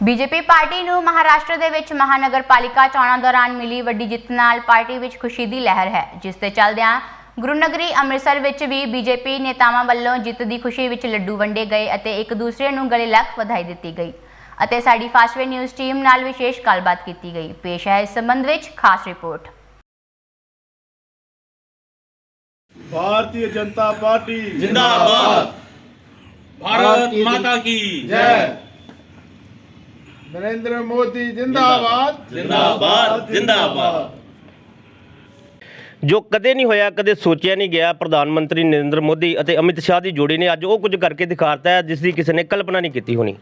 BJP party ਨੂੰ ਮਹਾਰਾਸ਼ਟਰ ਦੇ ਵਿੱਚ ਮਹਾਨਗਰਪਾਲਿਕਾ ਚੋਣਾਂ ਦੌਰਾਨ ਮਿਲੀ ਵੱਡੀ ਜਿੱਤ ਨਾਲ ਪਾਰਟੀ ਵਿੱਚ ਖੁਸ਼ੀ ਦੀ ਲਹਿਰ ਹੈ ਜਿਸ ਦੇ ਚੱਲਦਿਆਂ ਗੁਰੂਨਗਰੀ ਅੰਮ੍ਰਿਤਸਰ ਵਿੱਚ ਵੀ ਬੀਜੇਪੀ ਨੇਤਾਵਾਂ ਵੱਲੋਂ ਜਿੱਤ ਦੀ ਖੁਸ਼ੀ ਵਿੱਚ ਲੱਡੂ ਵੰਡੇ ਗਏ ਅਤੇ ਇੱਕ ਦੂਸਰੇ ਨੂੰ ਗਲੇ ਲੱਖ ਵਧਾਈ ਦਿੱਤੀ ਗਈ ਅਤੇ ਸਾਡੀ ਫਾਸਟਵੇ ਨਿਊਜ਼ ਟੀਮ ਨਾਲ ਵਿਸ਼ੇਸ਼ ਗੱਲਬਾਤ ਕੀਤੀ ਗਈ। ਪੇਸ਼ ਹੈ ਇਸ ਸੰਬੰਧ ਵਿੱਚ ਖਾਸ ਰਿਪੋਰਟ। ਭਾਰਤੀ ਜਨਤਾ ਪਾਰਟੀ ਜਿੰਦਾਬਾਦ। ਭਾਰਤ ਮਾਤਾ ਕੀ ਜੈ। ਨਰਿੰਦਰ ਮੋਦੀ ਜਿੰਦਾਬਾਦ। ਜਿੰਦਾਬਾਦ ਜਿੰਦਾਬਾਦ। ਜੋ ਕਦੇ ਨਹੀਂ ਹੋਇਆ ਕਦੇ ਸੋਚਿਆ ਨਹੀਂ ਗਿਆ ਪ੍ਰਧਾਨ ਮੰਤਰੀ ਨਰਿੰਦਰ ਮੋਦੀ ਅਤੇ ਅਮਿਤ ਸ਼ਾਹ ਦੀ ਜੋੜੀ ਨੇ ਅੱਜ ਉਹ ਕੁਝ ਕਰਕੇ ਦਿਖਾਤਾ ਹੈ ਜਿਸ ਦੀ ਕਿਸੇ ਨੇ ਕਲਪਨਾ ਨਹੀਂ ਕੀਤੀ ਹੋਣੀ।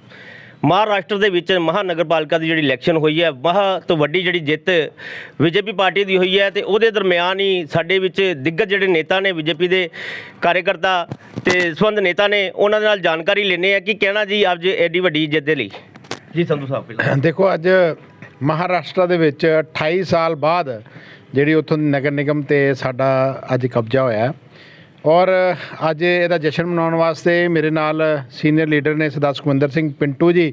ਮਹਾਰਾਸ਼ਟਰ ਦੇ ਵਿੱਚ ਮਹਾਨਗਰਪਾਲਿਕਾ ਦੀ ਜਿਹੜੀ ਇਲੈਕਸ਼ਨ ਹੋਈ ਹੈ ਮਹਾ ਤੋਂ ਵੱਡੀ ਜਿਹੜੀ ਜਿੱਤ ਬੀਜੇਪੀ ਪਾਰਟੀ ਦੀ ਹੋਈ ਹੈ ਤੇ ਉਹਦੇ ਦਰਮਿਆਨ ਹੀ ਸਾਡੇ ਵਿੱਚ ਦਿੱਗਜ ਜਿਹੜੇ ਨੇਤਾ ਨੇ ਬੀਜੇਪੀ ਦੇ ਕਾਰਜਕਰਤਾ ਤੇ ਸੰਬੰਧ ਨੇਤਾ ਨੇ ਉਹਨਾਂ ਦੇ ਨਾਲ ਜਾਣਕਾਰੀ ਲੈਣੇ ਆ ਕਿ ਕਹਿਣਾ ਜੀ ਅੱਜ ਐਡੀ ਵੱਡੀ ਜਿੱਤ ਦੇ ਲਈ। ਜੀ ਸੰਧੂ ਸਾਹਿਬ ਪਹਿਲਾਂ। ਦੇਖੋ ਅੱਜ ਮਹਾਰਾਸ਼ਟਰ ਦੇ ਵਿੱਚ 28 ਸਾਲ ਬਾਅਦ ਜਿਹੜੀ ਉੱਥੋਂ ਦੀ ਨਗਰ ਨਿਗਮ ਤੇ ਸਾਡਾ ਅੱਜ ਕਬਜ਼ਾ ਹੋਇਆ ਔਰ ਅੱਜ ਇਹਦਾ ਜਸ਼ਨ ਮਨਾਉਣ ਵਾਸਤੇ ਮੇਰੇ ਨਾਲ ਸੀਨੀਅਰ ਲੀਡਰ ਨੇ ਸਰਦਾਰ ਸੁਖਵਿੰਦਰ ਸਿੰਘ ਪਿੰਟੂ ਜੀ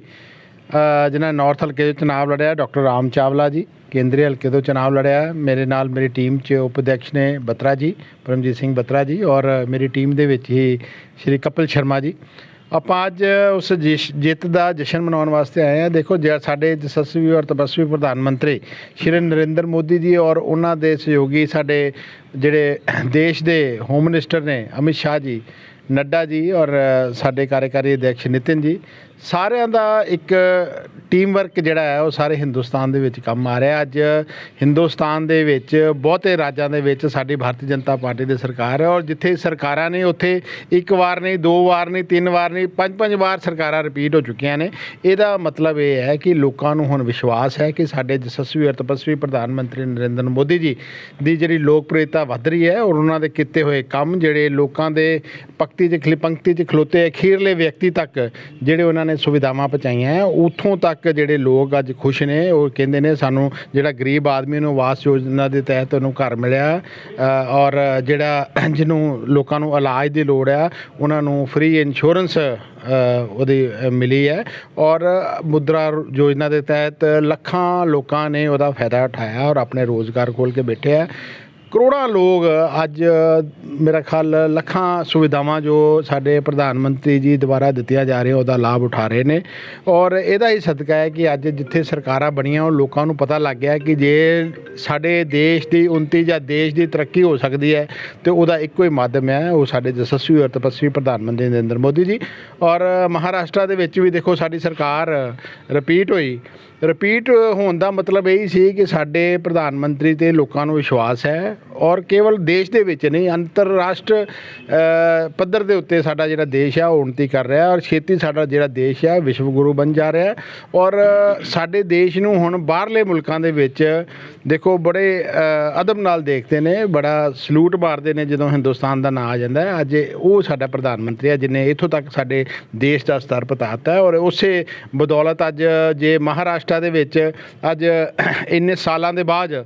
ਅ, ਜਿਨ੍ਹਾਂ ਨਾਰਥ ਹਲਕੇ ਤੋਂ ਚੁਣਾਵ ਲੜਿਆ ਡਾਕਟਰ ਰਾਮ ਚਾਵਲਾ ਜੀ ਕੇਂਦਰੀ ਹਲਕੇ ਤੋਂ ਚੁਣਾਵ ਲੜਿਆ ਮੇਰੇ ਨਾਲ ਮੇਰੀ ਟੀਮ 'ਚ ਉਪ ਅਧਿਕਸ਼ ਨੇ ਬਤਰਾ ਜੀ ਪਰਮਜੀਤ ਸਿੰਘ ਬਤਰਾ ਜੀ ਔਰ ਮੇਰੀ ਟੀਮ ਦੇ ਵਿੱਚ ਹੀ ਸ਼੍ਰੀ ਕਪਿਲ ਸ਼ਰਮਾ ਜੀ। ਆਪਾਂ ਅੱਜ ਉਸ ਜਿਸ- ਜਿੱਤ ਦਾ ਜਸ਼ਨ ਮਨਾਉਣ ਵਾਸਤੇ ਆਏ ਹਾਂ। ਦੇਖੋ, ਜੇ ਸਾਡੇ ਯਸ਼ਸਵੀ ਔਰ ਤਪਸਵੀ ਪ੍ਰਧਾਨ ਮੰਤਰੀ ਸ਼੍ਰੀ ਨਰਿੰਦਰ ਮੋਦੀ ਜੀ ਔਰ ਉਹਨਾਂ ਦੇ ਸਹਿਯੋਗੀ ਸਾਡੇ ਜਿਹੜੇ ਦੇਸ਼ ਦੇ ਹੋਮ ਮਿਨਿਸਟਰ ਨੇ ਅਮਿਤ ਸ਼ਾਹ ਜੀ, ਨੱਡਾ ਜੀ ਔਰ ਸਾਡੇ ਕਾਰਜਕਾਰੀ ਅਧਿਕਸ਼ ਨਿਤਿਨ ਜੀ ਸਾਰਿਆਂ ਦਾ ਇੱਕ ਟੀਮ ਵਰਕ ਜਿਹੜਾ ਹੈ, ਉਹ ਸਾਰੇ ਹਿੰਦੁਸਤਾਨ ਦੇ ਵਿੱਚ ਕੰਮ ਆ ਰਿਹਾ। ਅੱਜ ਹਿੰਦੁਸਤਾਨ ਦੇ ਵਿੱਚ ਬਹੁਤੇ ਰਾਜਾਂ ਦੇ ਵਿੱਚ ਸਾਡੀ ਭਾਰਤੀ ਜਨਤਾ ਪਾਰਟੀ ਦੀ ਸਰਕਾਰ ਹੈ ਔਰ ਜਿੱਥੇ ਸਰਕਾਰਾਂ ਨੇ, ਉੱਥੇ ਇੱਕ ਵਾਰ ਨਹੀਂ, ਦੋ ਵਾਰ ਨਹੀਂ, ਤਿੰਨ ਵਾਰ ਨਹੀਂ ਪੰਜ ਪੰਜ ਵਾਰ ਸਰਕਾਰਾਂ ਰਿਪੀਟ ਹੋ ਚੁੱਕੀਆਂ ਨੇ। ਇਹਦਾ ਮਤਲਬ ਇਹ ਹੈ ਕਿ ਲੋਕਾਂ ਨੂੰ ਹੁਣ ਵਿਸ਼ਵਾਸ ਹੈ ਕਿ ਸਾਡੇ ਜਸਸਵੀ ਔਰ ਤਪਸਵੀ ਪ੍ਰਧਾਨ ਮੰਤਰੀ ਨਰਿੰਦਰ ਮੋਦੀ ਜੀ ਦੀ ਜਿਹੜੀ ਲੋਕਪ੍ਰਿਯਤਾ ਵੱਧ ਰਹੀ ਹੈ ਔਰ ਉਹਨਾਂ ਦੇ ਕੀਤੇ ਹੋਏ ਕੰਮ, ਜਿਹੜੇ ਲੋਕਾਂ ਦੇ ਪਕਤੀ 'ਚ ਖਲੀ ਪੰਕਤੀ 'ਚ ਖਲੋਤੇ ਅਖੀਰਲੇ ਵਿਅਕਤੀ ਤੱਕ, ਜਿਹੜੇ ਉਹਨਾਂ ਨੇ ਸੁਵਿਧਾਵਾਂ ਪਹੁੰਚਾਈਆਂ ਹੈ, ਉੱਥੋਂ ਤੱਕ ਜਿਹੜੇ ਲੋਕ ਅੱਜ ਖੁਸ਼ ਨੇ, ਉਹ ਕਹਿੰਦੇ ਨੇ ਸਾਨੂੰ ਜਿਹੜਾ ਗਰੀਬ ਆਦਮੀ ਨੂੰ ਆਵਾਸ ਯੋਜਨਾ ਦੇ ਤਹਿਤ ਉਹਨੂੰ ਘਰ ਮਿਲਿਆ ਔਰ ਜਿਹੜਾ ਜਿਹਨੂੰ ਲੋਕਾਂ ਨੂੰ ਇਲਾਜ ਦੀ ਲੋੜ ਆ ਉਹਨਾਂ ਨੂੰ ਫ੍ਰੀ ਇੰਸ਼ੋਰੈਂਸ ਉਹਦੀ ਮਿਲੀ ਹੈ, ਔਰ ਮੁਦਰਾ ਯੋਜਨਾ ਦੇ ਤਹਿਤ ਲੱਖਾਂ ਲੋਕਾਂ ਨੇ ਉਹਦਾ ਫਾਇਦਾ ਉਠਾਇਆ ਔਰ ਆਪਣੇ ਰੋਜ਼ਗਾਰ ਖੋਲ ਕੇ ਬੈਠੇ ਆ ਕਰੋੜਾਂ ਲੋਕ ਅੱਜ, ਮੇਰਾ ਖਿਆਲ, ਲੱਖਾਂ ਸੁਵਿਧਾਵਾਂ ਜੋ ਸਾਡੇ ਪ੍ਰਧਾਨ ਮੰਤਰੀ ਜੀ ਦੁਆਰਾ ਦਿੱਤੀਆਂ ਜਾ ਰਹੀਆਂ, ਉਹਦਾ ਲਾਭ ਉਠਾ ਰਹੇ ਨੇ। ਔਰ ਇਹਦਾ ਹੀ ਸਦਕਾ ਹੈ ਕਿ ਅੱਜ ਜਿੱਥੇ ਸਰਕਾਰਾਂ ਬਣੀਆਂ, ਉਹ ਲੋਕਾਂ ਨੂੰ ਪਤਾ ਲੱਗ ਗਿਆ ਕਿ ਜੇ ਸਾਡੇ ਦੇਸ਼ ਦੀ ਉન્નਤੀ ਜਾਂ ਦੇਸ਼ ਦੀ ਤਰੱਕੀ ਹੋ ਸਕਦੀ ਹੈ, ਤੇ ਉਹਦਾ ਇੱਕੋ ਹੀ ਮਾਧਿਅਮ ਹੈ, ਉਹ ਸਾਡੇ ਜਸਸਵੀ ਔਰ ਤਪਸਵੀ ਪ੍ਰਧਾਨ ਮੰਤਰੀ ਨਰਿੰਦਰ ਮੋਦੀ ਜੀ। ਔਰ ਮਹਾਰਾਸ਼ਟਰ ਦੇ ਵਿੱਚ ਵੀ ਦੇਖੋ, ਸਾਡੀ ਸਰਕਾਰ ਰਿਪੀਟ ਹੋਈ। ਰਿਪੀਟ ਹੋਣ ਦਾ ਮਤਲਬ ਇਹ ਹੀ ਸੀ ਕਿ ਸਾਡੇ ਪ੍ਰਧਾਨ ਮੰਤਰੀ ਤੇ ਲੋਕਾਂ ਨੂੰ ਵਿਸ਼ਵਾਸ ਹੈ ਔਰ ਕੇਵਲ ਦੇਸ਼ ਦੇ ਵਿੱਚ ਨਹੀਂ, ਅੰਤਰਰਾਸ਼ਟਰ ਪੱਧਰ ਦੇ ਉੱਤੇ ਸਾਡਾ ਜਿਹੜਾ ਦੇਸ਼ ਹੈ ਉਹ ਉન્નਤੀ ਕਰ ਰਿਹਾ ਔਰ ਛੇਤੀ ਸਾਡਾ ਜਿਹੜਾ ਦੇਸ਼ ਹੈ ਵਿਸ਼ਵ ਗੁਰੂ ਬਣ ਜਾ ਰਿਹਾ ਔਰ ਸਾਡੇ ਦੇਸ਼ ਨੂੰ ਹੁਣ ਬਾਹਰਲੇ ਮੁਲਕਾਂ ਦੇ ਵਿੱਚ ਦੇਖੋ, ਬੜੇ ਅਦਬ ਨਾਲ ਦੇਖਦੇ ਨੇ, ਬੜਾ ਸਲੂਟ ਮਾਰਦੇ ਨੇ ਜਦੋਂ ਹਿੰਦੁਸਤਾਨ ਦਾ ਨਾਂ ਆ ਜਾਂਦਾ ਹੈ। ਅੱਜ ਉਹ ਸਾਡਾ ਪ੍ਰਧਾਨ ਮੰਤਰੀ ਹੈ ਜਿਨੇ ਇੱਥੋਂ ਤੱਕ ਸਾਡੇ ਦੇਸ਼ ਦਾ ਸਤਰ ਪਤਾਤਾ ਔਰ ਉਸੇ ਬਦੌਲਤ ਅੱਜ ਜੇ ਮਹਾਰਾਸ਼ਟਰ ਦੇ ਵਿੱਚ ਅੱਜ ਇੰਨੇ ਸਾਲਾਂ ਦੇ ਬਾਅਦ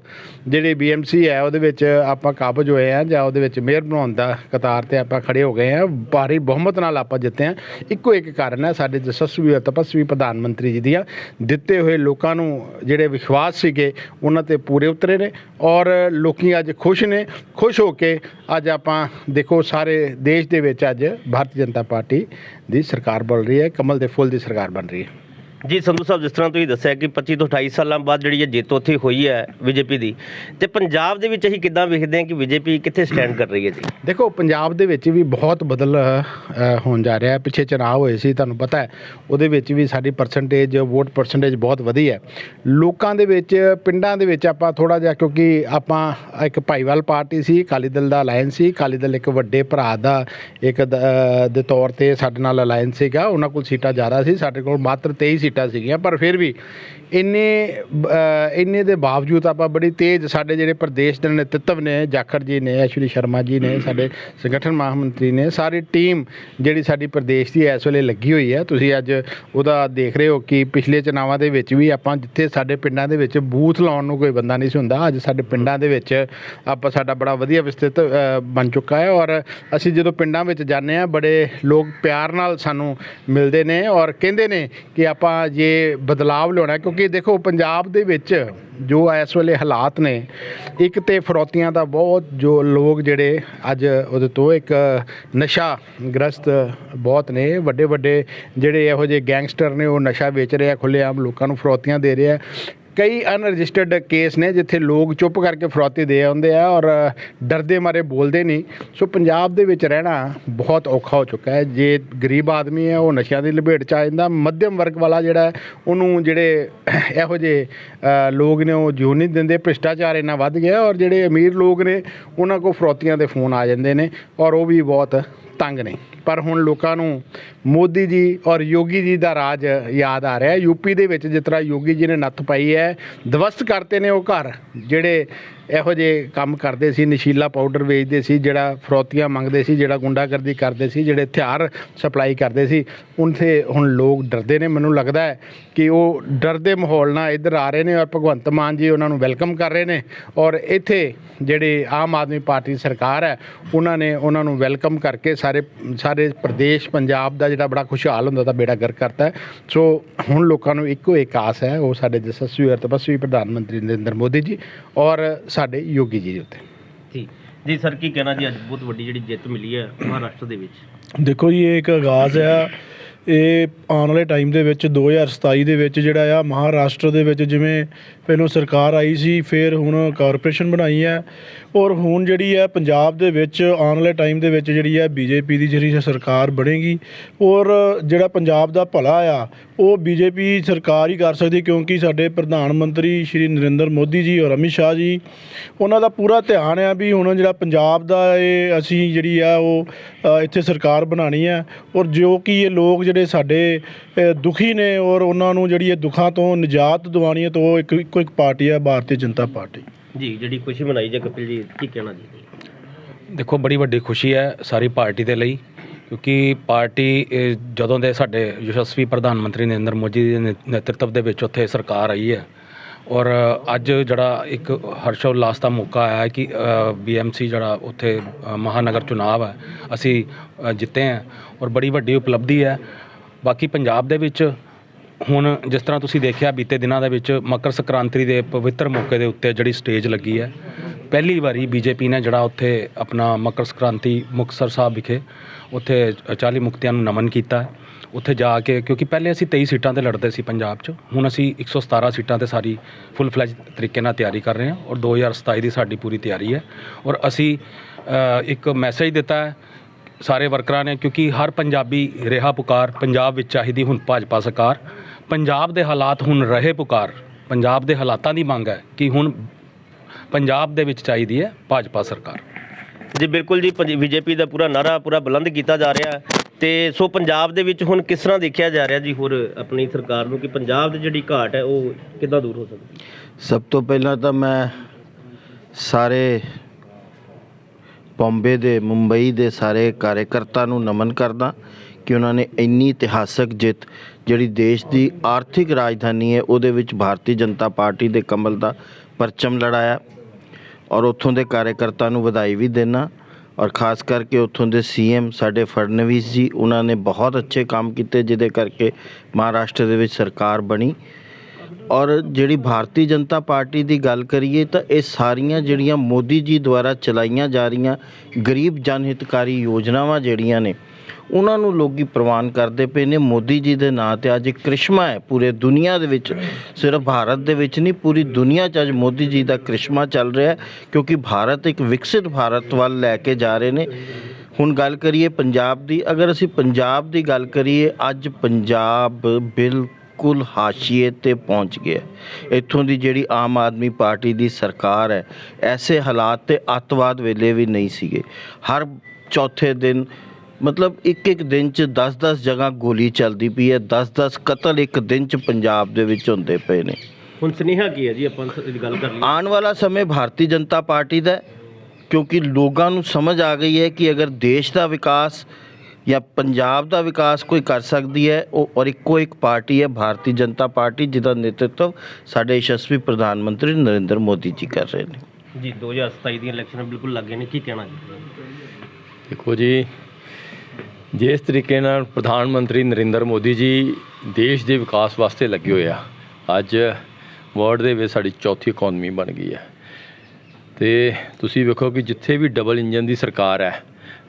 ਜਿਹੜੀ ਬੀਐਮਸੀ ਹੈ, ਉਹਦੇ ਵਿੱਚ ਆਪਾਂ ਕਾਬਜ ਹੋਏ ਆ ਜਾਂ ਉਹਦੇ ਵਿੱਚ ਮੇਅਰ ਬਣਾਉਣ ਦਾ ਕਤਾਰ ਤੇ ਆਪਾਂ ਖੜੇ ਹੋ ਗਏ ਆ, ਭਾਰੀ ਬਹੁਮਤ ਨਾਲ ਆਪਾਂ ਜਿੱਤੇ ਆ। ਇੱਕੋ ਇੱਕ ਕਾਰਨ ਹੈ ਸਾਡੇ ਜਸਸਵੀ ਅਤੇ ਤਪਸਵੀ ਪ੍ਰਧਾਨ ਮੰਤਰੀ ਜੀ ਦੀਆਂ। ਦਿੱਤੇ ਹੋਏ ਲੋਕਾਂ ਨੂੰ ਜਿਹੜੇ ਵਿਸ਼ਵਾਸ ਸੀਗੇ, ਉਹਨਾਂ ਤੇ ਪੂਰੇ ਉਤਰੇ ਨੇ ਔਰ ਲੋਕੀ ਅੱਜ ਖੁਸ਼ ਨੇ। ਖੁਸ਼ ਹੋ ਕੇ ਅੱਜ ਆਪਾਂ ਦੇਖੋ ਸਾਰੇ ਦੇਸ਼ ਦੇ ਵਿੱਚ ਅੱਜ ਭਾਰਤੀ ਜਨਤਾ ਪਾਰਟੀ ਦੀ ਸਰਕਾਰ ਬਣ ਰਹੀ ਹੈ, ਕਮਲ ਦੇ ਫੁੱਲ ਦੀ ਸਰਕਾਰ ਬਣ ਰਹੀ ਹੈ। ਜੀ, ਸੰਧੂ ਸਾਹਿਬ, ਜਿਸ ਤਰ੍ਹਾਂ ਤੁਸੀਂ ਦੱਸਿਆ ਕਿ 25 ਤੋਂ 28 ਸਾਲਾਂ ਬਾਅਦ ਜਿਹੜੀ ਇਹ ਜਿੱਤ ਉੱਥੇ ਹੋਈ ਹੈ ਬੀਜੇਪੀ ਦੀ, ਤੇ ਪੰਜਾਬ ਦੇ ਵਿੱਚ ਅਸੀਂ ਕਿੱਦਾਂ ਵੇਖਦੇ ਹਾਂ ਕਿ ਬੀਜੇਪੀ ਕਿੱਥੇ ਸਟੈਂਡ ਕਰ ਰਹੀ ਹੈ ਜੀ? ਦੇਖੋ, ਪੰਜਾਬ ਦੇ ਵਿੱਚ ਵੀ ਬਹੁਤ ਬਦਲ ਹੋਣ ਜਾ ਰਿਹਾ ਪਿੱਛੇ ਚੁਣਾਵ ਹੋਏ ਸੀ, ਤੁਹਾਨੂੰ ਪਤਾ ਹੈ। ਉਹਦੇ ਵਿੱਚ ਵੀ ਸਾਡੀ ਪਰਸੈਂਟੇਜ ਵੋਟ ਪਰਸੈਂਟੇਜ ਬਹੁਤ ਵਧੀ ਹੈ। ਲੋਕਾਂ ਦੇ ਵਿੱਚ, ਪਿੰਡਾਂ ਦੇ ਵਿੱਚ ਆਪਾਂ ਥੋੜਾ ਜਿਹਾ, ਕਿਉਂਕਿ ਆਪਾਂ ਇੱਕ ਭਾਈਵਾਲ ਪਾਰਟੀ ਸੀ, ਅਕਾਲੀ ਦਲ ਦਾ ਅਲਾਈਅੰਸ ਸੀ। ਅਕਾਲੀ ਦਲ ਇੱਕ ਵੱਡੇ ਭਰਾ ਦਾ ਇੱਕ ਦ- ਦੇ ਤੌਰ ਤੇ ਸਾਡੇ ਨਾਲ ਅਲਾਈਅੰਸ ਸੀਗਾ। ਉਹਨਾਂ ਕੋਲ ਸੀਟਾਂ ਜ਼ਿਆਦਾ ਸੀ। ਸਾਡੇ ਕੋਲ ਮਾਤਰ 23 ਸੀਟਾਂ ਸੀਗੀਆਂ ਪਰ ਫਿਰ ਵੀ ਇੰਨੇ ਇੰਨੇ ਦੇ ਬਾਵਜੂਦ ਆਪਾਂ ਬੜੀ ਤੇਜ਼ ਸਾਡੇ ਜਿਹੜੇ ਪ੍ਰਦੇਸ਼ ਦੇ ਨੇਤ੍ਤਵ ਨੇ, ਜਾਖੜ ਜੀ ਨੇ ਅਸ਼ਵਨੀ ਸ਼ਰਮਾ ਜੀ ਨੇ, ਸਾਡੇ ਸੰਗਠਨ ਮਹਾਮੰਤਰੀ ਨੇ, ਸਾਰੀ ਟੀਮ ਜਿਹੜੀ ਸਾਡੀ ਪ੍ਰਦੇਸ਼ ਦੀ ਇਸ ਵੇਲੇ ਲੱਗੀ ਹੋਈ ਹੈ। ਤੁਸੀਂ ਅੱਜ ਉਹਦਾ ਦੇਖ ਰਹੇ ਹੋ ਕਿ ਪਿਛਲੇ ਚੁਣਾਵਾਂ ਦੇ ਵਿੱਚ ਵੀ ਆਪਾਂ ਜਿੱਥੇ ਸਾਡੇ ਪਿੰਡਾਂ ਦੇ ਵਿੱਚ ਬੂਥ ਲਾਉਣ ਨੂੰ ਕੋਈ ਬੰਦਾ ਨਹੀਂ ਸੀ ਹੁੰਦਾ, ਅੱਜ ਸਾਡੇ ਪਿੰਡਾਂ ਦੇ ਵਿੱਚ ਆਪਾਂ ਸਾਡਾ ਬੜਾ ਵਧੀਆ ਵਿਸਤ੍ਰਿਤ ਬਣ ਚੁੱਕਾ ਹੈ ਔਰ ਅਸੀਂ ਜਦੋਂ ਪਿੰਡਾਂ ਵਿੱਚ ਜਾਂਦੇ ਆ ਬੜੇ ਲੋਕ ਪਿਆਰ ਨਾਲ ਸਾਨੂੰ ਮਿਲਦੇ ਨੇ ਔਰ ਕਹਿੰਦੇ ਨੇ ਕਿ ਆਪਾਂ ਆਪਾਂ ਜੇ ਬਦਲਾਵ ਲਿਆਉਣਾ ਕਿਉਂਕਿ ਦੇਖੋ, ਪੰਜਾਬ ਦੇ ਵਿੱਚ ਜੋ ਇਸ ਵੇਲੇ ਹਾਲਾਤ ਨੇ, ਇੱਕ ਤੇ ਫਰੋਤੀਆਂ ਦਾ ਬਹੁਤ ਜੋ ਲੋਕ ਜਿਹੜੇ ਅੱਜ ਉਹਦੇ ਤੋਂ ਇੱਕ ਨਸ਼ਾ ਗ੍ਰਸਤ ਬਹੁਤ ਨੇ ਵੱਡੇ ਵੱਡੇ ਜਿਹੜੇ ਇਹੋ ਜਿਹੇ ਗੈਂਗਸਟਰ ਨੇ, ਉਹ ਨਸ਼ਾ ਵੇਚ ਰਿਹਾ ਆ ਖੁੱਲ੍ਹੇਆਮ ਲੋਕਾਂ ਨੂੰ ਫਰੋਤੀਆਂ ਦੇ ਰਿਹਾ ਕਈ ਅਨਰਜਿਸਟਰਡ ਕੇਸ ਨੇ ਜਿੱਥੇ ਲੋਕ ਚੁੱਪ ਕਰਕੇ ਫਰੋਤੀ ਦੇ ਆਉਂਦੇ ਆ ਔਰ ਡਰਦੇ ਮਾਰੇ ਬੋਲਦੇ ਨਹੀਂ। ਸੋ ਪੰਜਾਬ ਦੇ ਵਿੱਚ ਰਹਿਣਾ ਬਹੁਤ ਔਖਾ ਹੋ ਚੁੱਕਾ ਹੈ। ਜੇ ਗਰੀਬ ਆਦਮੀ ਹੈ, ਉਹ ਨਸ਼ਿਆਂ ਦੀ ਲਪੇਟ ਚ ਆ ਜਾਂਦਾ। ਮੱਧਮ ਵਰਗ ਵਾਲਾ ਜਿਹੜਾ ਉਹਨੂੰ ਜਿਹੜੇ ਇਹੋ ਜਿਹੇ ਲੋਕ ਨੇ, ਉਹ ਜਿਉਣ ਨਹੀਂ ਦਿੰਦੇ। ਭ੍ਰਿਸ਼ਟਾਚਾਰ ਇੰਨਾ ਵੱਧ ਗਿਆ ਔਰ ਜਿਹੜੇ ਅਮੀਰ ਲੋਕ ਨੇ, ਉਹਨਾਂ ਕੋਲ ਫਰੋਤੀਆਂ ਦੇ ਫੋਨ ਆ ਜਾਂਦੇ ਨੇ ਔਰ ਉਹ ਵੀ ਬਹੁਤ ਤੰਗ ਨੇ। ਪਰ ਹੁਣ ਲੋਕਾਂ ਨੂੰ ਮੋਦੀ ਜੀ ਔਰ ਯੋਗੀ ਜੀ ਦਾ ਰਾਜ ਯਾਦ ਆ ਰਿਹਾ ਹੈ। ਯੂਪੀ ਦੇ ਵਿੱਚ ਜਿਸ ਤਰ੍ਹਾਂ ਯੋਗੀ ਜੀ ਨੇ ਨੱਥ ਪਾਈ ਹੈ, ਦਵਸਤ ਕਰਤੇ ਨੇ ਉਹ ਘਰ, ਜਿਹੜੇ ਇਹੋ ਜਿਹੇ ਕੰਮ ਕਰਦੇ ਸੀ, ਨਸ਼ੀਲਾ ਪਾਊਡਰ ਵੇਚਦੇ ਸੀ, ਜਿਹੜਾ ਫਰੋਤੀਆਂ ਮੰਗਦੇ ਸੀ, ਜਿਹੜਾ ਗੁੰਡਾਗਰਦੀ ਕਰਦੇ ਸੀ, ਜਿਹੜੇ ਹਥਿਆਰ ਸਪਲਾਈ ਕਰਦੇ ਸੀ। ਉਨਥੇ ਹੁਣ ਲੋਕ ਡਰਦੇ ਨੇ, ਮੈਨੂੰ ਲੱਗਦਾ ਹੈ ਕਿ ਉਹ ਡਰ ਦੇ ਮਾਹੌਲ ਨਾਲ ਇੱਧਰ ਆ ਰਹੇ ਨੇ ਔਰ ਭਗਵੰਤ ਮਾਨ ਜੀ ਉਹਨਾਂ ਨੂੰ ਵੈਲਕਮ ਕਰ ਰਹੇ ਨੇ ਔਰ ਇੱਥੇ ਜਿਹੜੇ ਆਮ ਆਦਮੀ ਪਾਰਟੀ ਸਰਕਾਰ ਹੈ, ਉਹਨਾਂ ਨੇ ਉਹਨਾਂ ਨੂੰ ਵੈਲਕਮ ਕਰਕੇ ਸਾਰੇ ਸਾਰੇ ਪ੍ਰਦੇਸ਼, ਪੰਜਾਬ ਦਾ ਜਿਹੜਾ ਬੜਾ ਖੁਸ਼ਹਾਲ ਹੁੰਦਾ ਤਾਂ ਬੇੜਾ ਗਰ ਕਰਤਾ ਸੋ ਹੁਣ ਲੋਕਾਂ ਨੂੰ ਇੱਕੋ ਇੱਕ ਆਸ ਹੈ, ਉਹ ਸਾਡੇ ਯਸ਼ਸਵੀ ਔਰ ਤਪਸਵੀ ਪ੍ਰਧਾਨ ਮੰਤਰੀ ਨਰਿੰਦਰ ਮੋਦੀ ਜੀ ਔਰ ਸਾਡੇ ਯੋਗੀ ਜੀ ਦੇ ਉੱਤੇ। ਜੀ। ਜੀ ਸਰ ਕੀ ਕਹਿਣਾ ਜੀ? ਅੱਜ ਬਹੁਤ ਵੱਡੀ ਜਿਹੜੀ ਜਿੱਤ ਮਿਲੀ ਹੈ ਮਹਾਰਾਸ਼ਟਰ ਦੇ ਵਿੱਚ। ਦੇਖੋ ਜੀ ਇਹ ਇੱਕ ਆਗਾਜ਼ ਆ। ਇਹ ਆਉਣ ਵਾਲੇ ਟਾਈਮ ਦੇ ਵਿੱਚ 2027 ਦੇ ਵਿੱਚ ਜਿਹੜਾ ਆ ਮਹਾਰਾਸ਼ਟਰ ਦੇ ਵਿੱਚ ਜਿਵੇਂ ਪਹਿਲਾਂ ਸਰਕਾਰ ਆਈ ਸੀ, ਫਿਰ ਹੁਣ ਕਾਰਪੋਰੇਸ਼ਨ ਬਣਾਈ ਹੈ ਔਰ ਹੁਣ ਜਿਹੜੀ ਹੈ ਪੰਜਾਬ ਦੇ ਵਿੱਚ ਆਉਣ ਵਾਲੇ ਟਾਈਮ ਦੇ ਵਿੱਚ ਜਿਹੜੀ ਹੈ ਬੀਜੇਪੀ ਦੀ ਜਿਹੜੀ ਸਰਕਾਰ ਬਣੇਗੀ ਔਰ ਜਿਹੜਾ ਪੰਜਾਬ ਦਾ ਭਲਾ ਆ, ਉਹ ਬੀਜੇਪੀ ਸਰਕਾਰ ਹੀ ਕਰ ਸਕਦੀ ਕਿਉਂਕਿ ਸਾਡੇ ਪ੍ਰਧਾਨ ਮੰਤਰੀ ਸ਼੍ਰੀ ਨਰਿੰਦਰ ਮੋਦੀ ਜੀ ਔਰ ਅਮਿਤ ਸ਼ਾਹ ਜੀ, ਉਹਨਾਂ ਦਾ ਪੂਰਾ ਧਿਆਨ ਆ ਵੀ ਹੁਣ ਜਿਹੜਾ ਪੰਜਾਬ ਦਾ ਇਹ ਅਸੀਂ ਜਿਹੜੀ ਆ ਉਹ ਇੱਥੇ ਸਰਕਾਰ ਬਣਾਣੀ ਹੈ ਔਰ ਜੋ ਕਿ ਇਹ ਲੋਕ ਜਿਹੜੇ ਸਾਡੇ ਦੁਖੀ ਨੇ ਔਰ ਉਹਨਾਂ ਨੂੰ ਜਿਹੜੀ ਇਹ ਦੁੱਖਾਂ ਤੋਂ ਨਿਜਾਤ ਦਿਵਾਉਣੀ ਹੈ ਤਾਂ ਉਹ ਇੱਕ ਇੱਕੋ ਇੱਕ ਪਾਰਟੀ ਹੈ ਭਾਰਤੀ ਜਨਤਾ ਪਾਰਟੀ। ਜੀ ਜਿਹੜੀ ਖੁਸ਼ੀ ਮਨਾਈ ਜੇ ਕਪਿਲ ਜੀ ਕੀ ਕਹਿਣਾ ਜੀ? ਦੇਖੋ ਬੜੀ ਵੱਡੀ ਖੁਸ਼ੀ ਹੈ ਸਾਰੀ ਪਾਰਟੀ ਦੇ ਲਈ ਕਿਉਂਕਿ ਪਾਰਟੀ ਇਹ ਜਦੋਂ ਦੇ ਸਾਡੇ ਯਸ਼ਸਵੀ ਪ੍ਰਧਾਨ ਮੰਤਰੀ ਨਰਿੰਦਰ ਮੋਦੀ ਦੇ ਨੇ- ਨੇਤਰਤਵ ਦੇ ਵਿੱਚ ਉੱਥੇ ਸਰਕਾਰ ਆਈ ਹੈ ਔਰ ਅੱਜ ਜਿਹੜਾ ਇੱਕ ਹਰਸ਼ ਉਲਾਸ ਦਾ ਮੌਕਾ ਆਇਆ ਹੈ ਕਿ ਬੀਐਮਸੀ ਜਿਹੜਾ ਉੱਥੇ ਅ, ਮਹਾਨਗਰ ਚੁਣਾਵ ਹੈ ਅਸੀਂ ਅ, ਜਿੱਤੇ ਹਾਂ ਔਰ ਬੜੀ ਵੱਡੀ ਉਪਲਬਧੀ ਹੈ। ਬਾਕੀ ਪੰਜਾਬ ਦੇ ਵਿੱਚ ਹੁਣ ਜਿਸ ਤਰ੍ਹਾਂ ਤੁਸੀਂ ਦੇਖਿਆ ਬੀਤੇ ਦਿਨਾਂ ਦੇ ਵਿੱਚ ਮਕਰ ਸੰਕ੍ਰਾਂਤੀ ਦੇ ਪਵਿੱਤਰ ਮੌਕੇ ਦੇ ਉੱਤੇ ਜਿਹੜੀ ਸਟੇਜ ਲੱਗੀ ਹੈ, ਪਹਿਲੀ ਵਾਰੀ ਬੀਜੇਪੀ ਨੇ ਜਿਹੜਾ ਉੱਥੇ ਆਪਣਾ ਮਕਰ ਸੰਕ੍ਰਾਂਤੀ ਮੁਕਤਸਰ ਸਾਹਿਬ ਵਿਖੇ ਉੱਥੇ 40 ਮੁਕਤਿਆਂ ਨੂੰ ਨਮਨ ਕੀਤਾ ਉੱਥੇ ਜਾ ਕੇ ਕਿਉਂਕਿ ਪਹਿਲੇ ਅਸੀਂ 23 ਸੀਟਾਂ ਤੇ ਲੜਦੇ ਸੀ ਪੰਜਾਬ 'ਚ, ਹੁਣ ਅਸੀਂ 117 ਸੀਟਾਂ ਤੇ ਸਾਰੀ ਫੁੱਲ ਫਲੈਜ ਤਰੀਕੇ ਨਾਲ ਤਿਆਰੀ ਕਰ ਰਹੇ ਹਾਂ ਔਰ 2027 ਦੀ ਸਾਡੀ ਪੂਰੀ ਤਿਆਰੀ ਹੈ ਔਰ ਅਸੀਂ ਇੱਕ ਮੈਸੇਜ ਦਿੱਤਾ ਹੈ ਸਾਰੇ ਵਰਕਰਾਂ ਨੇ ਕਿਉਂਕਿ ਹਰ ਪੰਜਾਬੀ ਰਿਹਾ ਪੁਕਾਰ, ਪੰਜਾਬ ਵਿੱਚ ਚਾਹੀਦੀ ਹੁਣ ਭਾਜਪਾ ਸਰਕਾਰ। ਪੰਜਾਬ ਦੇ ਹਾਲਾਤ ਹੁਣ ਰਹੇ ਪੁਕਾਰ। ਪੰਜਾਬ ਦੇ ਹਾਲਾਤਾਂ ਦੀ ਮੰਗ ਹੈ ਕਿ ਹੁਣ ਪੰਜਾਬ ਦੇ ਵਿੱਚ ਚਾਹੀਦੀ ਹੈ ਭਾਜਪਾ ਸਰਕਾਰ। ਜੀ ਬਿਲਕੁਲ ਜੀ ਬੀਜੇਪੀ ਦਾ ਪੂਰਾ ਨਾਰਾ ਪੂਰਾ ਬੁਲੰਦ ਕੀਤਾ ਜਾ ਰਿਹਾ ਹੈ। ਤੇ ਸੋ ਪੰਜਾਬ ਦੇ ਵਿੱਚ ਹੁਣ ਕਿਸ ਤਰ੍ਹਾਂ ਦੇਖਿਆ ਜਾ ਰਿਹਾ ਜੀ ਹੋਰ ਆਪਣੀ ਸਰਕਾਰ ਨੂੰ ਕਿ ਪੰਜਾਬ ਦੀ ਜਿਹੜੀ ਘਾਟ ਹੈ ਉਹ ਕਿੱਦਾਂ ਦੂਰ ਹੋ ਸਕਦੀ ਸਭ ਤੋਂ ਪਹਿਲਾਂ ਤਾਂ ਮੈਂ ਸਾਰੇ ਬੰਬੇ ਦੇ ਮੁੰਬਈ ਦੇ ਸਾਰੇ ਕਾਰਜਕਰਤਾ ਨੂੰ ਨਮਨ ਕਰਦਾ। ਕਿ ਉਹਨਾਂ ਨੇ ਇੰਨੀ ਇਤਿਹਾਸਕ ਜਿੱਤ ਜਿਹੜੀ ਦੇਸ਼ ਦੀ ਆਰਥਿਕ ਰਾਜਧਾਨੀ ਹੈ, ਉਹਦੇ ਵਿੱਚ ਭਾਰਤੀ ਜਨਤਾ ਪਾਰਟੀ ਦੇ ਕਮਲ ਦਾ ਪਰਚਮ ਲੜਾਇਆ ਔਰ ਉੱਥੋਂ ਦੇ ਕਾਰਜਕਰਤਾ ਨੂੰ ਵਧਾਈ ਵੀ ਦੇਣਾ ਔਰ ਖਾਸ ਕਰਕੇ ਉੱਥੋਂ ਦੇ ਸੀਐਮ ਸਾਡੇ ਫੜਨਵੀਸ ਜੀ, ਉਹਨਾਂ ਨੇ ਬਹੁਤ ਅੱਛੇ ਕੰਮ ਕੀਤੇ ਜਿਹਦੇ ਕਰਕੇ ਮਹਾਰਾਸ਼ਟਰ ਦੇ ਵਿੱਚ ਸਰਕਾਰ ਬਣੀ ਔਰ ਜਿਹੜੀ ਭਾਰਤੀ ਜਨਤਾ ਪਾਰਟੀ ਦੀ ਗੱਲ ਕਰੀਏ ਤਾਂ ਇਹ ਸਾਰੀਆਂ ਜਿਹੜੀਆਂ ਮੋਦੀ ਜੀ ਦੁਆਰਾ ਚਲਾਈਆਂ ਜਾ ਰਹੀਆਂ ਗਰੀਬ ਜਨ ਹਿਤਕਾਰੀ ਯੋਜਨਾਵਾਂ ਜਿਹੜੀਆਂ ਨੇ ਉਹਨਾਂ ਨੂੰ ਲੋਕੀ ਪ੍ਰਵਾਨ ਕਰਦੇ ਪਏ ਨੇ। ਮੋਦੀ ਜੀ ਦੇ ਨਾਂ ਤੇ ਅੱਜ ਇੱਕ ਕ੍ਰਿਸ਼ਮਾ ਹੈ ਪੂਰੇ ਦੁਨੀਆ ਦੇ ਵਿੱਚ। ਸਿਰਫ ਭਾਰਤ ਦੇ ਵਿੱਚ ਨਹੀਂ, ਪੂਰੀ ਦੁਨੀਆ 'ਚ ਅੱਜ ਮੋਦੀ ਜੀ ਦਾ ਕ੍ਰਿਸ਼ਮਾ ਚੱਲ ਰਿਹਾ ਹੈ, ਕਿਉਂਕਿ ਭਾਰਤ ਇੱਕ ਵਿਕਸਿਤ ਭਾਰਤ ਵੱਲ ਲੈ ਕੇ ਜਾ ਰਹੇ ਨੇ। ਹੁਣ ਗੱਲ ਕਰੀਏ ਪੰਜਾਬ ਦੀ, ਅਗਰ ਅਸੀਂ ਪੰਜਾਬ ਦੀ ਗੱਲ ਕਰੀਏ, ਅੱਜ ਪੰਜਾਬ ਬਿਲਕੁਲ ਹਾਸ਼ੀਏ ਤੇ ਪਹੁੰਚ ਗਿਆ ਇੱਥੋਂ ਦੀ ਜਿਹੜੀ ਆਮ ਆਦਮੀ ਪਾਰਟੀ ਦੀ ਸਰਕਾਰ ਹੈ, ਐਸੇ ਹਾਲਾਤ ਤੇ ਅੱਤਵਾਦ ਵੇਲੇ ਵੀ ਨਹੀਂ ਸੀਗੇ। ਹਰ ਚੌਥੇ ਦਿਨ ਮਤਲਬ ਇੱਕ ਇੱਕ ਦਿਨ ਚ 10-10 ਜਗ੍ਹਾ ਗੋਲੀ ਚੱਲਦੀ ਪਈ ਹੈ 10-10 ਕਤਲ ਇੱਕ ਦਿਨ ਚ ਪੰਜਾਬ ਦੇ ਵਿੱਚ ਹੁੰਦੇ ਪਏ ਨੇ। ਹੁਣ ਸੁਨੇਹਾ ਕੀ ਹੈ ਜੀ? ਆਪਾਂ ਇਸ ਗੱਲ ਕਰ ਲਈਏ। ਆਉਣ ਵਾਲਾ ਸਮੇਂ ਭਾਰਤੀ ਜਨਤਾ ਪਾਰਟੀ ਦਾ ਹੈ, ਕਿਉਂਕਿ ਲੋਕਾਂ ਨੂੰ ਸਮਝ ਆ ਗਈ ਹੈ ਕਿ ਅਗਰ ਦੇਸ਼ ਦਾ ਵਿਕਾਸ ਜਾਂ ਪੰਜਾਬ ਦਾ ਵਿਕਾਸ ਕੋਈ ਕਰ ਸਕਦੀ ਹੈ ਉਹ ਔਰ ਇੱਕੋ ਇੱਕ ਪਾਰਟੀ ਹੈ ਭਾਰਤੀ ਜਨਤਾ ਪਾਰਟੀ ਜਿਹਦਾ ਨੇਤਰਤਵ ਸਾਡੇ ਯਸ਼ਸਵੀ ਪ੍ਰਧਾਨ ਮੰਤਰੀ ਨਰਿੰਦਰ ਮੋਦੀ ਜੀ ਕਰ ਰਹੇ ਨੇ। ਜੀ 2027 ਦੀਆਂ ਇਲੈਕਸ਼ਨ ਬਿਲਕੁਲ ਲੱਗੇ ਨੇ ਕੀ ਕਹਿਣਾ ਜੀ? ਦੇਖੋ ਜੀ ਜਿਸ ਤਰੀਕੇ ਨਾਲ ਪ੍ਰਧਾਨ ਮੰਤਰੀ ਨਰਿੰਦਰ ਮੋਦੀ ਜੀ ਦੇਸ਼ ਦੇ ਵਿਕਾਸ ਵਾਸਤੇ ਲੱਗੇ ਹੋਏ ਆ, ਅੱਜ ਵਰਲਡ ਦੇ ਵਿੱਚ ਸਾਡੀ ਚੌਥੀ ਇਕਨੋਮੀ ਬਣ ਗਈ ਹੈ ਤੇ ਤੁਸੀਂ ਵੇਖੋ ਕਿ ਜਿੱਥੇ ਵੀ ਡਬਲ ਇੰਜਨ ਦੀ ਸਰਕਾਰ ਹੈ,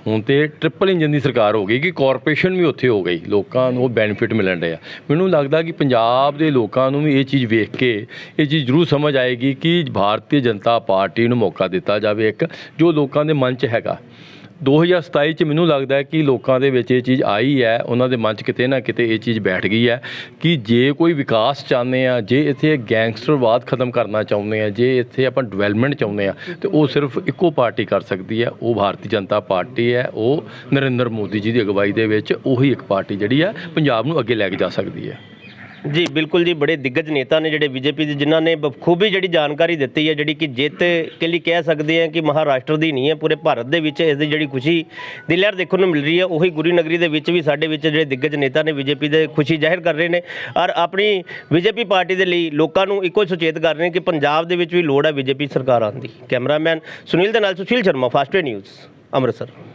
ਹੁਣ ਤੇ ਟ੍ਰਿਪਲ ਇੰਜਨ ਦੀ ਸਰਕਾਰ ਹੋ ਗਈ ਕਿ ਕਾਰਪੋਰੇਸ਼ਨ ਵੀ ਉੱਥੇ ਹੋ ਗਈ, ਲੋਕਾਂ ਨੂੰ ਬੈਨੀਫਿਟ ਮਿਲਣ ਰਿਹਾ ਮੈਨੂੰ ਲੱਗਦਾ ਕਿ ਪੰਜਾਬ ਦੇ ਲੋਕਾਂ ਨੂੰ ਵੀ ਇਹ ਚੀਜ਼ ਵੇਖ ਕੇ ਇਹ ਚੀਜ਼ ਜ਼ਰੂਰ ਸਮਝ ਆਏਗੀ ਕਿ ਭਾਰਤੀ ਜਨਤਾ ਪਾਰਟੀ ਨੂੰ ਮੌਕਾ ਦਿੱਤਾ ਜਾਵੇ ਇੱਕ, ਜੋ ਲੋਕਾਂ ਦੇ ਮਨ 'ਚ ਹੈਗਾ। 2027 ਚ ਮੈਨੂੰ ਲੱਗਦਾ ਹੈ ਕਿ ਲੋਕਾਂ ਦੇ ਵਿੱਚ ਇਹ ਚੀਜ਼ ਆਈ ਹੈ, ਉਹਨਾਂ ਦੇ ਮਨ 'ਚ ਕਿਤੇ ਨਾ ਕਿਤੇ ਇਹ ਚੀਜ਼ ਬੈਠ ਗਈ ਹੈ ਕਿ ਜੇ ਕੋਈ ਵਿਕਾਸ ਚਾਹੁੰਦੇ ਆ, ਜੇ ਇੱਥੇ ਗੈਂਗਸਟਰਵਾਦ ਖਤਮ ਕਰਨਾ ਚਾਹੁੰਦੇ ਆ, ਜੇ ਇੱਥੇ ਆਪਾਂ ਡਿਵੈਲਪਮੈਂਟ ਚਾਹੁੰਦੇ ਆ, ਤੇ ਉਹ ਸਿਰਫ ਇੱਕੋ ਪਾਰਟੀ ਕਰ ਸਕਦੀ ਹੈ, ਉਹ ਭਾਰਤੀ ਜਨਤਾ ਪਾਰਟੀ ਹੈ, ਉਹ ਨਰਿੰਦਰ ਮੋਦੀ ਜੀ ਦੀ ਅਗਵਾਈ ਦੇ ਵਿੱਚ ਉਹੀ ਇੱਕ ਪਾਰਟੀ ਜਿਹੜੀ ਹੈ ਪੰਜਾਬ ਨੂੰ ਅੱਗੇ ਲੈ ਕੇ ਜਾ ਸਕਦੀ ਹੈ। ਜੀ, ਬਿਲਕੁਲ ਜੀ, ਬੜੇ ਦਿੱਗਜ ਨੇਤਾ ਨੇ ਜਿਹੜੇ ਬੀਜੇਪੀ ਦੇ, ਜਿਨ੍ਹਾਂ ਨੇ ਬਖੂਬੀ ਜਿਹੜੀ ਜਾਣਕਾਰੀ ਦਿੱਤੀ ਹੈ, ਜਿਹੜੀ ਕਿ ਜਿੱਤ ਕੇ ਲਈ ਕਹਿ ਸਕਦੇ ਹਾਂ ਕਿ ਮਹਾਰਾਸ਼ਟਰ ਦੀ ਨਹੀਂ ਹੈ, ਪੂਰੇ ਭਾਰਤ ਦੇ ਵਿੱਚ ਇਸ ਦੀ ਜਿਹੜੀ ਖੁਸ਼ੀ ਦੀ ਲਹਿਰ ਦੇਖਣ ਨੂੰ ਮਿਲ ਰਹੀ ਹੈ, ਉਹੀ ਗੁਰੂ ਨਗਰੀ ਦੇ ਵਿੱਚ ਵੀ ਸਾਡੇ ਵਿੱਚ ਜਿਹੜੇ ਦਿੱਗਜ ਨੇਤਾ ਨੇ ਬੀਜੇਪੀ ਦੇ ਖੁਸ਼ੀ ਜ਼ਾਹਿਰ ਕਰ ਰਹੇ ਨੇ। ਔਰ ਆਪਣੀ ਬੀਜੇਪੀ ਪਾਰਟੀ ਦੇ ਲਈ ਲੋਕਾਂ ਨੂੰ ਇੱਕੋ ਸੁਚੇਤ ਕਰ ਰਹੇ ਨੇ ਕਿ ਪੰਜਾਬ ਦੇ ਵਿੱਚ ਵੀ ਲੋੜ ਹੈ ਬੀਜੇਪੀ ਸਰਕਾਰ ਆਉਣ ਦੀ। ਕੈਮਰਾਮੈਨ ਸੁਨੀਲ ਦੇ ਨਾਲ ਸੁਸ਼ੀਲ ਸ਼ਰਮਾ ਫਾਸਟਵੇ ਨਿਊਜ਼, ਅੰਮ੍ਰਿਤਸਰ।